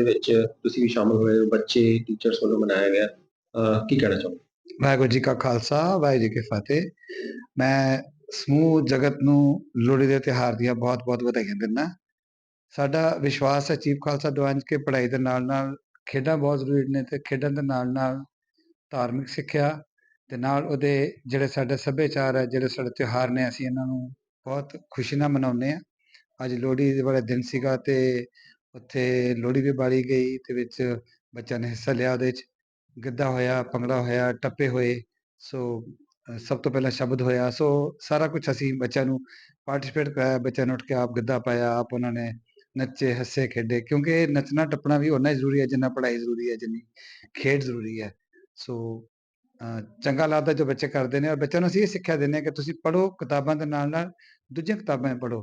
ਦੇ ਵਿੱਚ ਤੁਸੀਂ ਵੀ ਸ਼ਾਮਲ ਹੋਏ ਹੋ, ਬੱਚੇ ਟੀਚਰਸ ਵੱਲੋਂ ਮਨਾਇਆ ਗਿਆ। ਕੀ ਕਹਿਣਾ ਚਾਹੋਗੇ? ਵਾਹਿਗੁਰੂ ਜੀ ਕਾ ਖਾਲਸਾ, ਵਾਹਿਗੁਰੂ ਜੀ ਕੀ ਫਤਿਹ। ਮੈਂ ਸਮੂਹ ਜਗਤ ਨੂੰ ਲੋਹੜੀ ਦੇ ਤਿਉਹਾਰ ਦੀਆਂ ਬਹੁਤ-ਬਹੁਤ ਵਧਾਈਆਂ ਦਿੰਦਾ। ਸਾਡਾ ਵਿਸ਼ਵਾਸ ਹੈ ਚੀਫ ਖਾਲਸਾ ਦੀਵਾਨ ਕੇ ਪੜ੍ਹਾਈ ਦੇ ਨਾਲ-ਨਾਲ ਖੇਡਾਂ ਬਹੁਤ ਜ਼ਰੂਰੀ ਨੇ ਤੇ ਖੇਡਾਂ ਦੇ ਨਾਲ-ਨਾਲ ਧਾਰਮਿਕ ਸਿੱਖਿਆ ਤੇ ਨਾਲ ਉਹਦੇ ਜਿਹੜੇ ਸਾਡੇ ਸੱਭਿਆਚਾਰ ਹੈ, ਜਿਹੜੇ ਸਾਡੇ ਤਿਉਹਾਰ ਨੇ, ਅਸੀਂ ਇਹਨਾਂ ਨੂੰ ਬਹੁਤ ਖੁਸ਼ੀ ਨਾਲ ਮਨਾਉਂਦੇ ਆ ਅੱਜ ਲੋਹੜੀ ਦੇ ਵਾਲੇ ਦਿਨ ਸੀਗਾ ਤੇ ਉੱਥੇ ਲੋਹੜੀ ਵੀ ਬਾਲੀ ਗਈ ਤੇ ਵਿੱਚ ਬੱਚਿਆਂ ਨੇ ਹਿੱਸਾ ਲਿਆ ਉਹਦੇ ਵਿੱਚ ਗਿੱਧਾ ਹੋਇਆ ਭੰਗੜਾ ਹੋਇਆ ਟੱਪੇ ਹੋਏ ਸੋ ਸਭ ਤੋਂ ਪਹਿਲਾਂ ਸ਼ਬਦ ਹੋਇਆ ਸੋ ਸਾਰਾ ਕੁਝ ਅਸੀਂ ਬੱਚਿਆਂ ਨੂੰ ਪਾਰਟਿਸਿਪੇਟ ਕਰਾਇਆ ਬੱਚਿਆਂ ਨੇ ਉੱਠ ਕੇ ਆਪ ਗਿੱਧਾ ਪਾਇਆ ਆਪ ਉਹਨਾਂ ਨੇ ਨੱਚੇ ਹੱਸੇ ਖੇਡੇ ਕਿਉਂਕਿ ਨੱਚਣਾ ਟੱਪਣਾ ਵੀ ਓਨਾ ਹੀ ਜ਼ਰੂਰੀ ਹੈ ਜਿੰਨਾ ਪੜ੍ਹਾਈ ਜ਼ਰੂਰੀ ਹੈ ਜਿੰਨੀ ਖੇਡ ਜ਼ਰੂਰੀ ਹੈ ਸੋ ਅ, ਚੰਗਾ ਲੱਗਦਾ ਜੋ ਬੱਚੇ ਕਰਦੇ ਨੇ ਔਰ ਬੱਚਿਆਂ ਨੂੰ ਅਸੀਂ ਇਹ ਸਿੱਖਿਆ ਦਿੰਦੇ ਹਾਂ ਕਿ ਤੁਸੀਂ ਪੜ੍ਹੋ ਕਿਤਾਬਾਂ ਦੇ ਨਾਲ ਨਾਲ ਦੂਜੀਆਂ ਕਿਤਾਬਾਂ ਪੜ੍ਹੋ।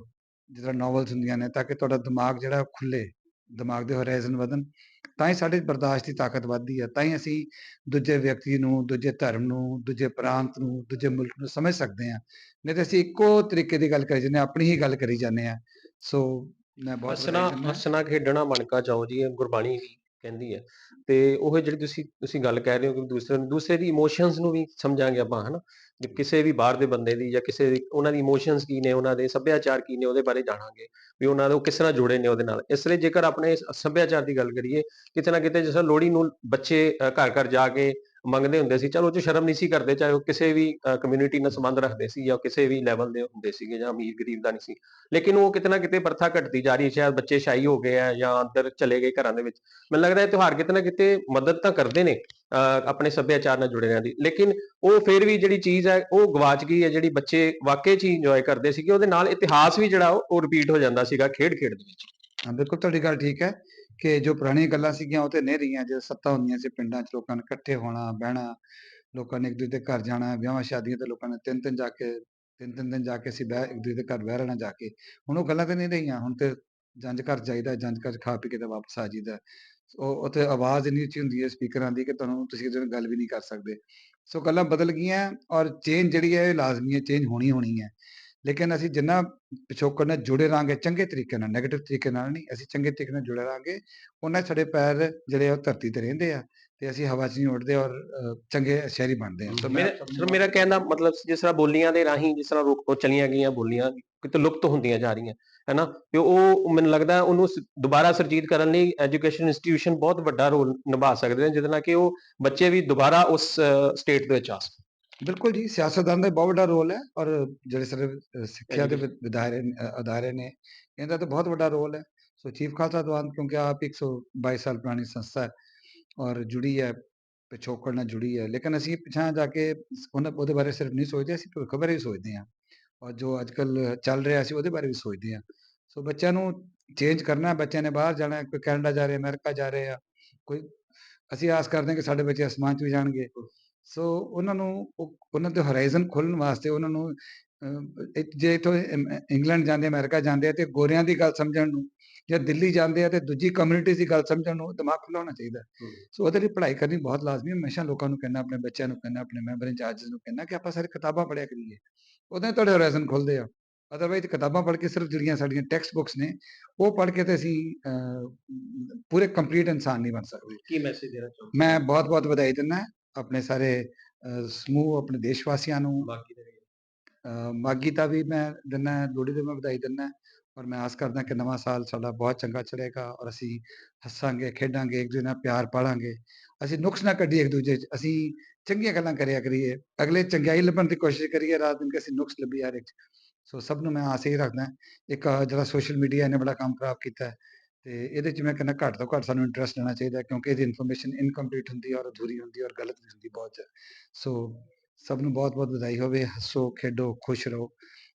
ਤਰ੍ਹਾਂ ਨੋਵਲਸ ਹੁੰਦੀਆਂ ਨੇ ਤਾਂ ਕਿ ਤੁਹਾਡਾ ਦਿਮਾਗ ਜਿਹੜਾ ਖੁੱਲੇ ਦਿਮਾਗ ਦੇ ਹੋਰਾਈਜ਼ਨ ਵਧਣ ਤਾਂ ਹੀ ਸਾਡੇ ਬਰਦਾਸ਼ਤ ਦੀ ਤਾਕਤ ਵੱਧਦੀ ਹੈ ਤਾਂ ਹੀ ਅਸੀਂ ਦੂਜੇ ਵਿਅਕਤੀ ਨੂੰ ਦੂਜੇ ਧਰਮ ਨੂੰ ਦੂਜੇ ਪ੍ਰਾਂਤ ਨੂੰ ਦੂਜੇ ਮੁਲਕ ਨੂੰ ਸਮਝ ਸਕਦੇ ਹਾਂ। ਨਹੀਂ ਤਾਂ ਅਸੀਂ ਇੱਕੋ ਤਰੀਕੇ ਦੀ ਗੱਲ ਕਰੀ ਜਾਂਦੇ ਹਾਂ ਆਪਣੀ ਹੀ ਗੱਲ ਕਰੀ ਜਾਂਦੇ ਹਾਂ। ਸੋ ਮੈਂ ਬਹੁਤ। ਹੱਸਣਾ ਖੇਡਣਾ ਮਣਕਾ ਚਾਓ ਜੀ ਇਹ ਗੁਰਬਾਣੀ ਵੀ ਕਹਿੰਦੀ ਹੈ। ਤੇ ਉਹ ਜਿਹੜੀ ਤੁਸੀਂ ਤੁਸੀਂ ਗੱਲ ਕਹਿ ਰਹੇ ਹੋ ਕਿ ਦੂਸਰੇ ਦੂਸਰੇ ਦੀ ਇਮੋਸ਼ਨਸ ਨੂੰ ਵੀ ਸਮਝਾਂਗੇ ਆਪਾਂ ਹਨਾ? ਜੇ ਕਿਸੇ ਵੀ ਬਾਹਰ ਦੇ ਬੰਦੇ ਦੀ ਜਾਂ ਕਿਸੇ ਦੀ ਉਹਨਾਂ ਦੀ ਇਮੋਸ਼ਨਸ ਕੀ ਨੇ ਉਹਨਾਂ ਦੇ ਸੱਭਿਆਚਾਰ ਕੀ ਨੇ ਉਹਦੇ ਬਾਰੇ ਜਾਣਾਂਗੇ। ਵੀ ਉਹਨਾਂ ਦੇ ਉਹ ਕਿਸ ਤਰ੍ਹਾਂ ਜੁੜੇ ਨੇ ਉਹਦੇ ਨਾਲ। ਇਸ ਲਈ ਜੇਕਰ ਆਪਣੇ ਸੱਭਿਆਚਾਰ ਦੀ ਗੱਲ ਕਰੀਏ ਕਿਤੇ ਨਾ ਕਿਤੇ ਜਿਸ ਤਰ੍ਹਾਂ ਲੋਹੜੀ ਨੂੰ ਬੱਚੇ ਘਰ ਘਰ ਜਾ ਕੇ ਮੰਗਦੇ ਹੁੰਦੇ ਸੀ। ਚਲੋ ਉਹ 'ਚ ਸ਼ਰਮ ਨਹੀਂ ਸੀ ਕਰਦੇ, ਚਾਹੇ ਉਹ ਕਿਸੇ ਵੀ ਕਮਿਊਨਿਟੀ ਨਾਲ ਸੰਬੰਧ ਰੱਖਦੇ ਸੀ ਜਾਂ ਕਿਸੇ ਵੀ ਲੈਵਲ ਦੇ ਹੁੰਦੇ ਸੀਗੇ ਜਾਂ ਅਮੀਰ ਗਰੀਬ ਦਾ ਨਹੀਂ ਸੀ। ਲੇਕਿਨ ਉਹ ਕਿਤੇ ਕਿਤੇ ਪ੍ਰਥਾ ਘਟਦੀ ਜਾ ਰਹੀ ਹੈ, ਸ਼ਾਇਦ ਬੱਚੇ ਸ਼ਾਈ ਹੋ ਗਏ ਆ ਜਾਂ ਅੰਦਰ ਚਲੇ ਗਏ ਘਰਾਂ ਦੇ ਵਿੱਚ। ਮੈਨੂੰ ਲੱਗਦਾ ਇਹ ਤਿਉਹਾਰ ਕਿਤੇ ਨਾ ਕਿਤੇ ਮਦਦ ਤਾਂ ਕਰਦੇ ਨੇ ਅਹ ਆਪਣੇ ਸੱਭਿਆਚਾਰ ਨਾਲ ਜੁੜੇ ਰਹਿਣ ਦੀ। ਲੇਕਿਨ ਉਹ ਫਿਰ ਵੀ ਜਿਹੜੀ ਚੀਜ਼ ਹੈ, ਉਹ ਗਵਾਚ ਗਈ ਹੈ, ਜਿਹੜੀ ਬੱਚੇ ਵਾਕਈ ਚ ਇੰਜੋਏ ਕਰਦੇ ਸੀਗੇ, ਉਹਦੇ ਨਾਲ ਇਤਿਹਾਸ ਵੀ ਜਿਹੜਾ ਉਹ ਰਿਪੀਟ ਹੋ ਜਾਂਦਾ ਸੀਗਾ ਖੇਡ ਖੇਡ ਦੇ ਵਿੱਚ। ਹਾਂ, ਬਿਲਕੁਲ ਤੁਹਾਡੀ ਗੱਲ ਠੀਕ ਹੈ। ਕਿ ਜੋ ਪੁਰਾਣੀਆਂ ਗੱਲਾਂ ਸੀਗੀਆਂ ਉਹ ਤੇ ਨਹੀਂ ਰਹੀਆਂ ਜੋ ਸੱਤਾ ਹੁੰਦੀਆਂ ਸੀ ਪਿੰਡਾਂ 'ਚ ਲੋਕਾਂ ਨੇ ਇਕੱਠੇ ਹੋਣਾ, ਬਹਿਣਾ, ਲੋਕਾਂ ਨੇ ਇੱਕ ਦੂਜੇ ਦੇ ਘਰ ਜਾਣਾ, ਵਿਆਹਾਂ ਸ਼ਾਦੀਆਂ ਤੇ ਲੋਕਾਂ ਨੇ ਤਿੰਨ ਤਿੰਨ ਜਾ ਕੇ ਤਿੰਨ ਤਿੰਨ ਦਿਨ ਜਾ ਕੇ ਅਸੀਂ ਬਹਿ, ਇੱਕ ਦੂਜੇ ਦੇ ਘਰ ਬਹਿ ਰਹਿਣਾ ਜਾ ਕੇ। ਹੁਣ ਉਹ ਗੱਲਾਂ ਤੇ ਨਹੀਂ ਰਹੀਆਂ, ਹੁਣ ਤੇ ਜੰਜ ਘਰ ਜਾਈਦਾ ਜੰਜ ਘਰ ਖਾ ਪੀ ਕੇ ਤੇ ਵਾਪਸ ਆ ਜਾਈਦਾ। ਉਹ ਉੱਥੇ ਆਵਾਜ਼ ਇੰਨੀ ਉੱਚੀ ਹੁੰਦੀ ਹੈ ਸਪੀਕਰਾਂ ਦੀ ਕਿ ਤੁਹਾਨੂੰ ਤੁਸੀਂ ਕਿਸੇ ਨਾਲ ਗੱਲ ਵੀ ਨਹੀਂ ਕਰ ਸਕਦੇ। ਸੋ ਗੱਲਾਂ ਬਦਲ ਗਈਆਂ ਔਰ ਚੇਂਜ ਜਿਹੜੀ ਹੈ ਇਹ ਲਾਜ਼ਮੀ ਹੈ ਚੇਂਜ ਹੋਣੀ ਹੋਣੀ ਹੈ। ਲੇਕਿਨ ਅਸੀਂ ਜਿੰਨਾ ਪਿਛੋਕੜ ਨਾਲ ਜੁੜੇ ਰਾਂਗੇ ਚੰਗੇ ਤਰੀਕੇ ਨਾਲ ਨੈਗੇਟਿਵ ਤਰੀਕੇ ਨਾਲ ਨਹੀਂ, ਅਸੀਂ ਚੰਗੇ ਤਰੀਕੇ ਨਾਲ ਜੁੜੇ ਰਾਂਗੇ ਉਹਨਾਂ ਸਾਡੇ ਪੈਰ ਜਿਹੜੇ ਉਹ ਧਰਤੀ ਤੇ ਰਹਿੰਦੇ ਆ ਤੇ ਅਸੀਂ ਹਵਾ 'ਚ ਨਹੀਂ ਉੱਡਦੇ ਔਰ ਚੰਗੇ ਸ਼ਹਿਰੀ ਬਣਦੇ ਆ। ਸੋ ਮੇਰਾ ਸਭ ਮਤਲਬ ਜਿਸ ਤਰ੍ਹਾਂ ਬੋਲੀਆਂ ਦੇ ਰਾਹੀਂ ਜਿਸ ਤਰ੍ਹਾਂ ਰੁਕ, ਉਹ ਚਲੀਆਂ ਗਈਆਂ ਬੋਲੀਆਂ, ਕਿਤੇ ਲੁਪਤ ਹੁੰਦੀਆਂ ਜਾ ਰਹੀਆਂ, ਹੈਨਾ? ਤੇ ਉਹ ਮੈਨੂੰ ਲੱਗਦਾ ਉਹਨੂੰ ਦੁਬਾਰਾ ਸਰਜੀਤ ਕਰਨ ਲਈ ਐਜੂਕੇਸ਼ਨ ਇੰਸਟੀਟਿਊਸ਼ਨ ਬਹੁਤ ਵੱਡਾ ਰੋਲ ਨਿਭਾ ਸਕਦੇ ਨੇ, ਜਿਹਦੇ ਨਾਲ ਕਿ ਉਹ ਬੱਚੇ ਵੀ ਦੁਬਾਰਾ ਉਸ ਸਟੇਟ ਦੇ ਵਿੱਚ ਆ ਸਕਣ। ਬਿਲਕੁਲ ਜੀ ਸਿਆਸਤਦਾਨ ਦਾ ਬਹੁਤ ਵੱਡਾ ਰੋਲ ਹੈ ਔਰ ਜਿਹੜੇ ਸਾਰੇ ਸਿੱਖਿਆ ਦੇ ਵਿ- ਵਿਦਾਰੇ ਨੇ- ਅ, ਅਦਾਰੇ ਨੇ ਇਹਦਾ ਤਾਂ ਬਹੁਤ ਵੱਡਾ ਰੋਲ ਹੈ। ਸੋ ਚੀਫ ਖਾਲਸਾ ਦੀਵਾਨ ਕਿਉਂਕਿ ਆਪ 122 ਸਾਲ ਪੁਰਾਣੀ ਸੰਸਥਾ ਹੈ ਔਰ ਜੁੜੀ ਹੈ ਪਿਛੋਕੜ ਨਾਲ ਜੁੜੀ ਹੈ ਲੇਕਿਨ ਅਸੀਂ ਪਿਛਾਂ ਜਾ ਕੇ ਸ- ਉਹਨਾਂ ਉਹਦੇ ਬਾਰੇ ਸਿਰਫ ਨਹੀਂ ਸੋਚਦੇ ਅਸੀਂ ਭਵਿੱਖ ਬਾਰੇ ਵੀ ਸੋਚਦੇ ਹਾਂ ਔਰ ਜੋ ਅੱਜ ਕੱਲ ਚੱਲ ਰਿਹਾ ਅਸੀਂ ਉਹਦੇ ਬਾਰੇ ਵੀ ਸੋਚਦੇ ਹਾਂ। ਸੋ ਬੱਚਿਆਂ ਨੂੰ ਚੇਂਜ ਕਰਨਾ ਹੈ, ਬੱਚਿਆਂ ਨੇ ਬਾਹਰ ਜਾਣਾ ਹੈ, ਕੋਈ ਕੈਨੇਡਾ ਜਾ ਰਿਹਾ ਅਮਰੀਕਾ ਜਾ ਰਹੇ ਆ ਕੋਈ ਅਸੀਂ ਆਸ ਕਰਦੇ ਹਾਂ ਕਿ ਸਾਡੇ ਬੱਚੇ ਅਸਮਾਨ 'ਚ ਵੀ ਜਾਣਗੇ। ਸੋ ਉਹਨਾਂ ਨੂੰ ਉਹ ਉਹਨਾਂ ਦੇ ਹੋਰਾਈਜ਼ਨ ਖੋਲ੍ਹਣ ਵਾਸਤੇ ਉਹਨਾਂ ਨੂੰ ਅ, ਇੱਕ ਜੇ ਇੱਥੋਂ ਇੰਗਲੈਂਡ ਜਾਂਦੇ ਅਮਰੀਕਾ ਜਾਂਦੇ ਆ ਤੇ ਗੋਰਿਆਂ ਦੀ ਗੱਲ ਸਮਝਣ ਨੂੰ ਜਾਂ ਦਿੱਲੀ ਜਾਂਦੇ ਆ ਤੇ ਦੂਜੀ ਕਮਿਊਨਿਟੀ ਦੀ ਗੱਲ ਸਮਝਣ ਨੂੰ ਦਿਮਾਗ ਖੁੱਲ੍ਹਾ ਹੋਣਾ ਚਾਹੀਦਾ। ਸੋ ਉਹਦੇ ਲਈ ਪੜ੍ਹਾਈ ਕਰਨੀ ਬਹੁਤ ਲਾਜ਼ਮੀ ਹੈ। ਹਮੇਸ਼ਾ ਲੋਕਾਂ ਨੂੰ ਕਹਿੰਦਾ ਆਪਣੇ ਬੱਚਿਆਂ ਨੂੰ ਕਹਿੰਦਾ ਆਪਣੇ ਮੈਂਬਰ ਇੰਚਾਰਜ ਨੂੰ ਕਹਿੰਦਾ ਕਿ ਆਪਾਂ ਸਾਰੇ ਕਿਤਾਬਾਂ ਪੜ੍ਹਿਆ ਕਰੀਏ। ਉਹਦੇ ਨਾਲ ਤੁਹਾਡੇ ਹੋਰਾਈਜ਼ਨ ਖੁੱਲ੍ਹਦੇ ਆ। ਅਦਰਵਾਈਜ਼ ਕਿਤਾਬਾਂ ਪੜ੍ਹ ਕੇ ਸਿਰਫ ਜਿਹੜੀਆਂ ਸਾਡੀਆਂ ਟੈਕਸਟ ਬੁੱਕਸ ਨੇ ਉਹ ਪੜ੍ਹ ਕੇ ਤੇ ਅਸੀਂ ਅ, ਪੂਰੇ ਕੰਪਲੀਟ ਇਨਸਾਨ ਨਹੀਂ ਬਣ ਸਕਦੇ। ਕੀ ਮੈਸੇਜ ਦੇਣਾ ਚਾਹੁੰਦੇ ਮੈਂ ਬਹੁਤ ਬਹੁਤ ਵਧਾਈ ਦਿੰਦਾ। ਆਪਣੇ ਸਾਰੇ ਸਮੂਹ ਆਪਣੇ ਦੇਸ਼ ਵਾਸੀਆਂ ਨੂੰ ਬਾਕੀ ਦੇ ਵੀ ਮੈਂ ਦਿੰਦਾ ਲੋਹੜੀ ਦੇ ਮੈਂ ਵਧਾਈ ਦਿੰਦਾ ਔਰ ਮੈਂ ਆਸ ਕਰਦਾ ਕਿ ਨਵਾਂ ਸਾਲ ਸਾਡਾ ਬਹੁਤ ਚੰਗਾ ਚੜ੍ਹੇਗਾ ਔਰ ਅਸੀਂ ਹੱਸਾਂਗੇ ਖੇਡਾਂਗੇ ਇੱਕ ਦੂਜੇ ਨਾਲ ਪਿਆਰ ਪਾਲਾਂਗੇ ਅਸੀਂ ਨੁਕਸ ਨਾ ਕੱਢੀਏ ਇੱਕ ਦੂਜੇ 'ਚ ਅਸੀਂ ਚੰਗੀਆਂ ਗੱਲਾਂ ਕਰਿਆ ਕਰੀਏ ਅਗਲੇ ਚੰਗਿਆਈ ਲੱਭਣ ਦੀ ਕੋਸ਼ਿਸ਼ ਕਰੀਏ ਰਾਤ ਦਿਨ ਕਿ ਅਸੀਂ ਨੁਕਸ ਲੱਭੀ ਯਾਰ ਇੱਕ। ਸੋ ਸਭ ਨੂੰ ਮੈਂ ਆਸ ਇਹੀ ਰੱਖਦਾ ਇੱਕ ਜਿਹੜਾ ਸੋਸ਼ਲ ਮੀਡੀਆ ਇਹਨੇ ਬੜਾ ਕੰਮ ਖਰਾਬ ਕੀਤਾ ਹੈ ਤੇ ਇਹਦੇ 'ਚ ਮੈਂ ਕਹਿੰਦਾ ਘੱਟ ਤੋਂ ਘੱਟ ਸਾਨੂੰ ਇੰਟਰਸਟ ਲੈਣਾ ਚਾਹੀਦਾ ਕਿਉਂਕਿ ਇਹਦੀ ਇਨਫੋਰਮੇਸ਼ਨ ਇਨਕੰਪਲੀਟ ਹੁੰਦੀ ਔਰ ਅਧੂਰੀ ਹੁੰਦੀ ਔਰ ਗਲਤ ਵੀ ਹੁੰਦੀ ਬਹੁਤ ਸੋ ਸਭ ਨੂੰ ਬਹੁਤ ਬਹੁਤ ਵਧਾਈ ਹੋਵੇ, ਹੱਸੋ, ਖੇਡੋ, ਖੁਸ਼ ਰਹੋ।